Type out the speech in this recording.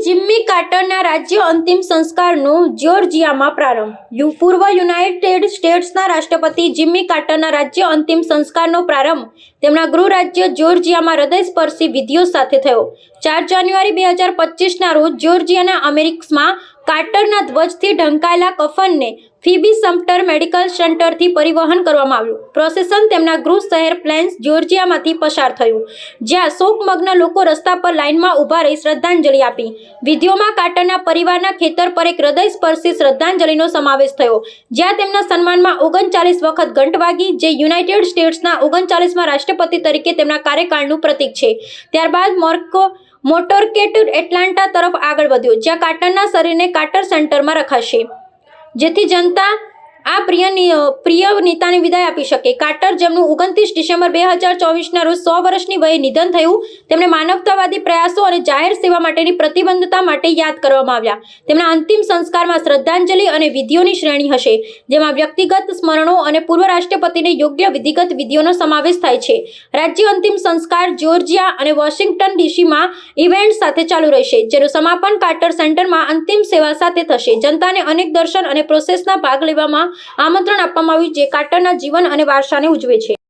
Jimmy કાર્ટરના રાજ્ય અંતિમ સંસ્કારનો જ્યોર્જિયામાં પ્રારંભ. પૂર્વ યુનાઇટેડ સ્ટેટ્સના રાષ્ટ્રપતિ જિમ્મી કાર્ટરના રાજ્ય અંતિમ સંસ્કારનો પ્રારંભ. તેમના ગૃહ રાજ્ય જ્યોર્જિયામાં હૃદયસ્પર્શી વિધિઓ સાથે થયો. ચાર જાન્યુઆરી બે હજાર પચીસના રોજ જ્યોર્જિયાના અમેરિક્સમાં કાર્ટરના ધ્વજથી ઢંકાયેલા કફનને ફીબી સમ્પટર મેડિકલ સેન્ટરથી પરિવહન કરવામાં આવ્યું. પ્રોસેસન તેમના ગૃહ શહેર પ્લેન્સ, જ્યોર્જિયામાંથી પસાર થયું, જ્યાં શોકમગ્ન લોકો રસ્તા પર લાઇનમાં ઊભા રહી શ્રદ્ધાંજલિ આપી. વિધિઓમાં કાર્ટરના પરિવારના ખેતર પર એક હૃદયસ્પર્શી શ્રદ્ધાંજલિનો સમાવેશ થયો, જ્યાં તેમના સન્માનમાં ઓગણચાલીસ વખત ઘંટ વાગી, જે યુનાઇટેડ સ્ટેટ્સના ઓગણચાલીસમાં રાષ્ટ્રપતિ તરીકે તેમના કાર્યકાળનું પ્રતીક છે. ત્યારબાદ મોર્કો મોટરકેટ એટલાન્ટા તરફ આગળ વધ્યો, જ્યાં કાર્ટરના શરીરને કાર્ટર સેન્ટરમાં રખાશે. જેથી જનતા આ પ્રિય પ્રિય નેતાને વિદાય આપી શકે. કાર્ટર જેમનું ઓગણત્રીસ ડિસેમ્બર બે હજાર ચોવીસના રોજ સો વર્ષની વયે નિધન થયું. તેમણે માનવતાવાદી પ્રયાસો જાહેર સેવા માટેની પ્રતિબદ્ધતા માટે યાદ કરવામાં આવ્યા. તેમના અંતિમ સંસ્કારમાં શ્રદ્ધાંજલિ અને વિધિઓની શ્રેણી હશે, જેમાં વ્યક્તિગત સ્મરણો અને પૂર્વ રાષ્ટ્રપતિને યોગ્ય વિધિગત વિધિઓનો સમાવેશ થાય છે. રાજ્ય અંતિમ સંસ્કાર જ્યોર્જિયા અને વોશિંગ્ટન ડીસીમાં ઇવેન્ટ સાથે ચાલુ રહેશે, જેનું સમાપન કાર્ટર સેન્ટરમાં અંતિમ સેવા સાથે થશે. જનતાને અનેક દર્શન અને પ્રોસેસના ભાગ લેવામાં આમંત્રણ આપવામાં આવ્યું, જે કાર્ટરના જીવન અને વારસાને ઉજવે છે.